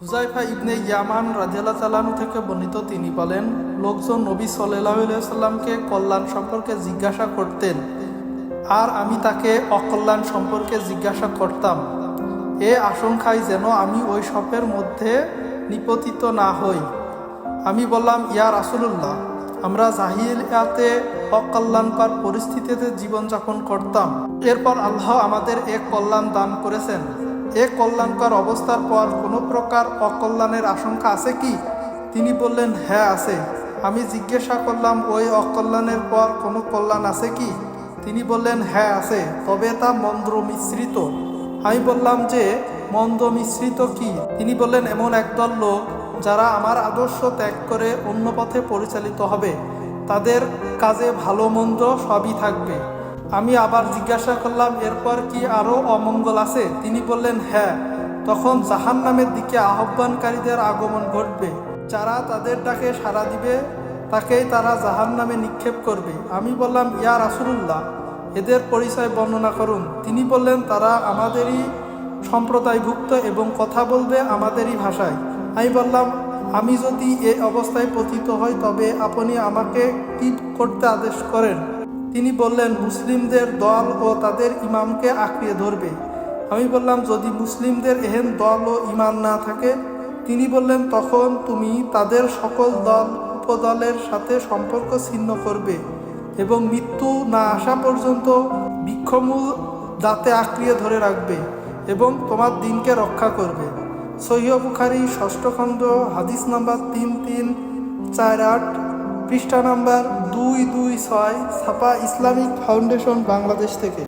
হুজাইফা ইবনে ইয়ামান রাজিয়াল্লাহ তালানু থেকে বর্ণিত, তিনি বলেন, লোকজন নবী সাল্লাহ সাল্লামকে কল্যাণ সম্পর্কে জিজ্ঞাসা করতেন। আর আমি তাকে অকল্যাণ সম্পর্কে জিজ্ঞাসা করতাম। এ আশঙ্কায় যেন আমি ওই সবের মধ্যে নিপতিত না হই। আমি বললাম, ইয়া রাসুলুল্লাহ, আমরা জাহিলিয়াতে অকল্যাণকর পরিস্থিতিতে জীবনযাপন করতাম। এরপর আল্লাহ আমাদের এক কল্যাণ দান করেছেন। এ কল্যাণকর অবস্থার পর কোনো প্রকার অকল্যাণের আশঙ্কা আছে কি? তিনি বললেন হ্যাঁ আছে। আমি জিজ্ঞাসা করলাম, ওই অকল্যাণের পর কোনো কল্যাণ আছে কি? তিনি বললেন হ্যাঁ আছে, তবে তা মন্দ্র মিশ্রিত। আমি বললাম যে মন্দ মিশ্রিত কি? তিনি বললেন, এমন একদল লোক যারা আমার আদর্শ ত্যাগ করে অন্য পথে পরিচালিত হবে। তাদের কাজে ভালো মন্দ সবই থাকবে। আমি আবার জিজ্ঞাসা করলাম, এরপর কি আরও অমঙ্গল আছে? তিনি বললেন হ্যাঁ। তখন জাহান নামের দিকে আহ্বানকারীদের আগমন ঘটবে। যারা তাদের ডাকে সাড়া দিবে, তাকেই তারা জাহান নামে নিক্ষেপ করবে। আমি বললাম, ইয়া রাসুলুল্লাহ, এদের পরিচয় বর্ণনা করুন। তিনি বললেন, তারা আমাদেরই সম্প্রদায়ভুক্ত এবং কথা বলবে আমাদেরই ভাষায়। আমি বললাম, আমি যদি এ অবস্থায় পতিত হই, তবে আপনি আমাকে কি করতে আদেশ করেন? তিনি বললেন, মুসলিমদের দল ও তাদের ইমামকে আঁকড়িয়ে ধরবে। আমি বললাম, যদি মুসলিমদের এহেন দল ও ইমাম না থাকে? তিনি বললেন, তখন তুমি তাদের সকল দল, উপদলের সাথে সম্পর্ক ছিন্ন করবে এবং মৃত্যু না আসা পর্যন্ত বৃক্ষমূল দাঁতে আঁকড়িয়ে ধরে রাখবে এবং তোমার দিনকে রক্ষা করবে। সহিহ বুখারি ষষ্ঠ খণ্ড, হাদিস নাম্বার তিন তিন, চার আট। পৃষ্ঠা নাম্বার দুই দুই ছয় ছাপা ইসলামিক ফাউন্ডেশন বাংলাদেশ থেকে।